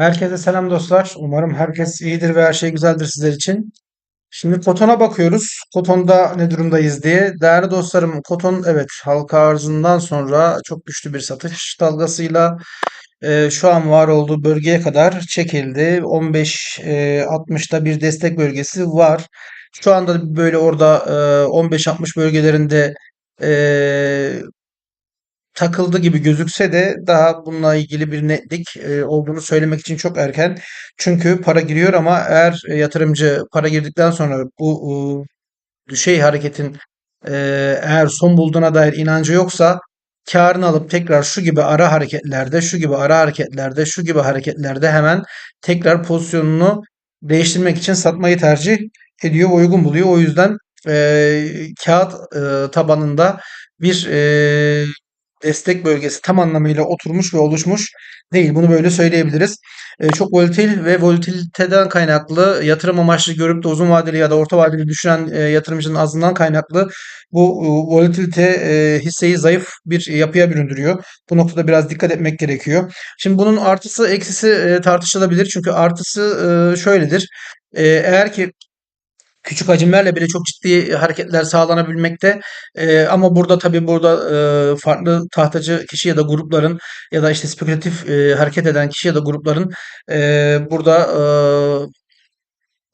Herkese selam dostlar. Umarım herkes iyidir ve her şey güzeldir sizler için. Şimdi Koton'a bakıyoruz. Koton'da ne durumdayız diye. Değerli dostlarım, Koton evet halka arzından sonra çok güçlü bir satış dalgasıyla e, şu an var olduğu bölgeye kadar çekildi. 15-60'da bir destek bölgesi var. Şu anda böyle orada e, 15-60 bölgelerinde e, takıldı gibi gözükse de daha bununla ilgili bir netlik e, olduğunu söylemek için çok erken. Çünkü para giriyor ama eğer e, yatırımcı para girdikten sonra bu düşey hareketin e, eğer son bulduğuna dair inancı yoksa karını alıp tekrar şu gibi ara hareketlerde, şu gibi ara hareketlerde, şu gibi hareketlerde hemen tekrar pozisyonunu değiştirmek için satmayı tercih ediyor, uygun buluyor. O yüzden e, kağıt e, tabanında bir e, destek bölgesi tam anlamıyla oturmuş ve oluşmuş değil. Bunu böyle söyleyebiliriz. E, çok volatil ve volatiliteden kaynaklı yatırım amaçlı görüp de uzun vadeli ya da orta vadeli düşünen e, yatırımcının azından kaynaklı bu e, volatilite e, hisseyi zayıf bir yapıya büründürüyor. Bu noktada biraz dikkat etmek gerekiyor. Şimdi bunun artısı eksisi e, tartışılabilir. Çünkü artısı şöyledir. Eğer ki küçük hacimlerle bile çok ciddi hareketler sağlanabilmekte. Eee, ama burada tabii burada eee, farklı tahtacı kişi ya da grupların ya da işte spekülatif eee, hareket eden kişi ya da grupların eee, burada eee,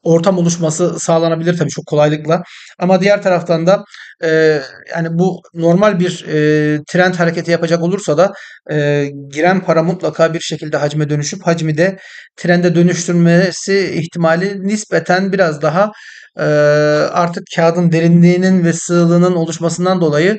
ortam oluşması sağlanabilir tabii çok kolaylıkla. Ama diğer taraftan da eee, yani bu normal bir eee, trend hareketi yapacak olursa da eee, giren para mutlaka bir şekilde hacme dönüşüp hacmi de trende dönüştürmesi ihtimali nispeten biraz daha eee, artık kağıdın derinliğinin ve sığlığının oluşmasından dolayı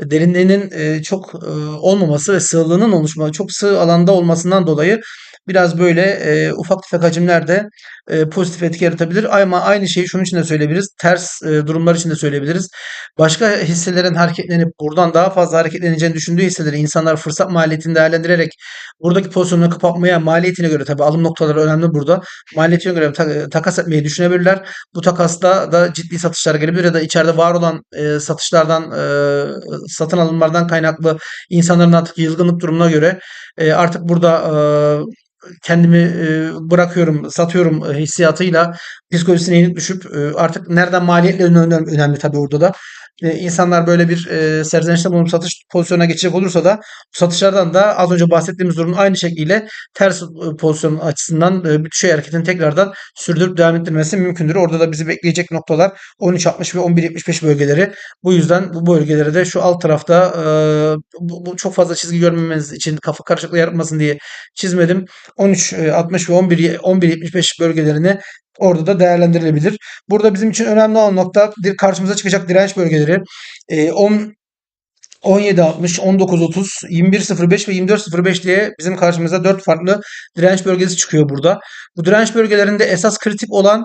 derinliğinin eee, çok eee, olmaması ve sığlığının oluşması çok sığ alanda olmasından dolayı biraz böyle eee, ufak tefek hacimlerde eee, pozitif etki yaratabilir. Ama aynı şeyi şunun için de söyleyebiliriz. Ters eee, durumlar için de söyleyebiliriz. Başka hisselerin hareketlenip buradan daha fazla hareketleneceğini düşündüğü hisseleri insanlar fırsat maliyetini değerlendirerek buradaki pozisyonunu kapatmaya maliyetine göre tabii alım noktaları önemli burada. Maliyetine göre ta- takas etmeyi düşünebilirler. Bu takasta da ciddi satışlar gelebilir ya da içeride var olan eee, satışlardan eee, satın alımlardan kaynaklı insanların artık yılgınlık durumuna göre eee, artık burada eee, kendimi e, bırakıyorum, satıyorum e, hissiyatıyla psikolojisine yenik düşüp e, artık nereden maliyetle önemli, önemli tabii orada da. E, insanlar böyle bir e, serzenişte bulunup satış pozisyonuna geçecek olursa da satışlardan da az önce bahsettiğimiz durumun aynı şekliyle ters e, pozisyon açısından e, bir düşey hareketin tekrardan sürdürüp devam ettirmesi mümkündür. Orada da bizi bekleyecek noktalar 13.60 ve 11.75 bölgeleri. Bu yüzden bu bölgelere de şu alt tarafta e, bu, bu çok fazla çizgi görmemeniz için kafa karışıklığı yaratmasın diye çizmedim. 13.60 ve 11 11.75 bölgelerini orada da değerlendirilebilir. Burada bizim için önemli olan nokta karşımıza çıkacak direnç bölgeleri. E, 10 17.60, 19.30, 21.05 ve 24.05 diye bizim karşımıza 4 farklı direnç bölgesi çıkıyor burada. Bu direnç bölgelerinde esas kritik olan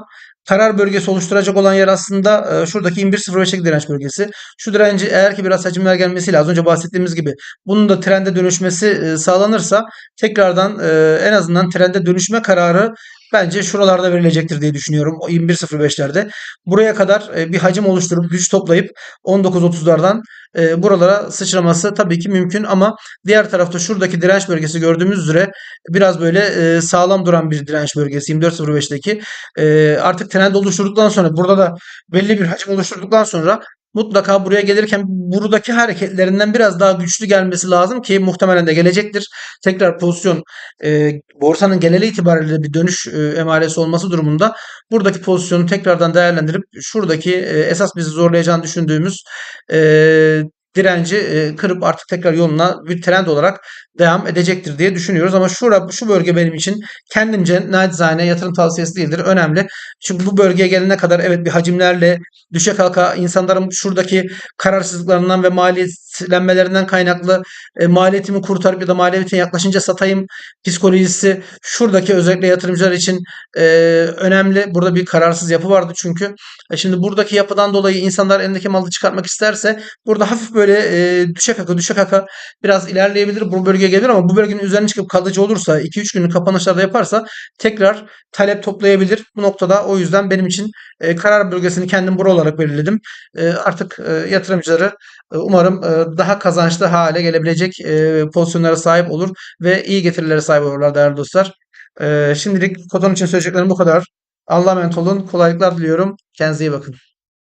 karar bölgesi oluşturacak olan yer aslında e, şuradaki 21.05'teki direnç bölgesi. Şu direnci eğer ki biraz hacimler gelmesiyle az önce bahsettiğimiz gibi bunun da trende dönüşmesi e, sağlanırsa tekrardan e, en azından trende dönüşme kararı bence şuralarda verilecektir diye düşünüyorum. O 21.05'lerde. Buraya kadar e, bir hacim oluşturup güç toplayıp 19.30'lardan e, buralara sıçraması tabii ki mümkün ama diğer tarafta şuradaki direnç bölgesi gördüğümüz üzere biraz böyle e, sağlam duran bir direnç bölgesi 24.05'teki. E, artık trend oluşturduktan sonra burada da belli bir hacim oluşturduktan sonra mutlaka buraya gelirken buradaki hareketlerinden biraz daha güçlü gelmesi lazım ki muhtemelen de gelecektir. Tekrar pozisyon e, borsanın geneli itibariyle bir dönüş e, emaresi olması durumunda buradaki pozisyonu tekrardan değerlendirip şuradaki e, esas bizi zorlayacağını düşündüğümüz e, direnci e, kırıp artık tekrar yoluna bir trend olarak devam edecektir diye düşünüyoruz. Ama şura, şu bölge benim için kendimce nacizane yatırım tavsiyesi değildir. Önemli. Çünkü bu bölgeye gelene kadar evet bir hacimlerle düşe kalka insanların şuradaki kararsızlıklarından ve maliyetlenmelerinden kaynaklı e, maliyetimi kurtarıp ya da maliyetine yaklaşınca satayım psikolojisi şuradaki özellikle yatırımcılar için e, önemli. Burada bir kararsız yapı vardı çünkü. E, şimdi buradaki yapıdan dolayı insanlar elindeki malı çıkartmak isterse burada hafif böyle e, düşe kaka düşe kaka biraz ilerleyebilir. Bu bölge gelir ama bu bölgenin üzerine çıkıp kalıcı olursa 2-3 günlük kapanışlarda yaparsa tekrar talep toplayabilir. Bu noktada o yüzden benim için e, karar bölgesini kendim bura olarak belirledim. E, artık e, yatırımcıları e, umarım e, daha kazançlı hale gelebilecek e, pozisyonlara sahip olur ve iyi getirilere sahip olurlar değerli dostlar. Ee, şimdilik Koton için söyleyeceklerim bu kadar. Allah'a emanet olun. Kolaylıklar diliyorum. Kendinize iyi bakın.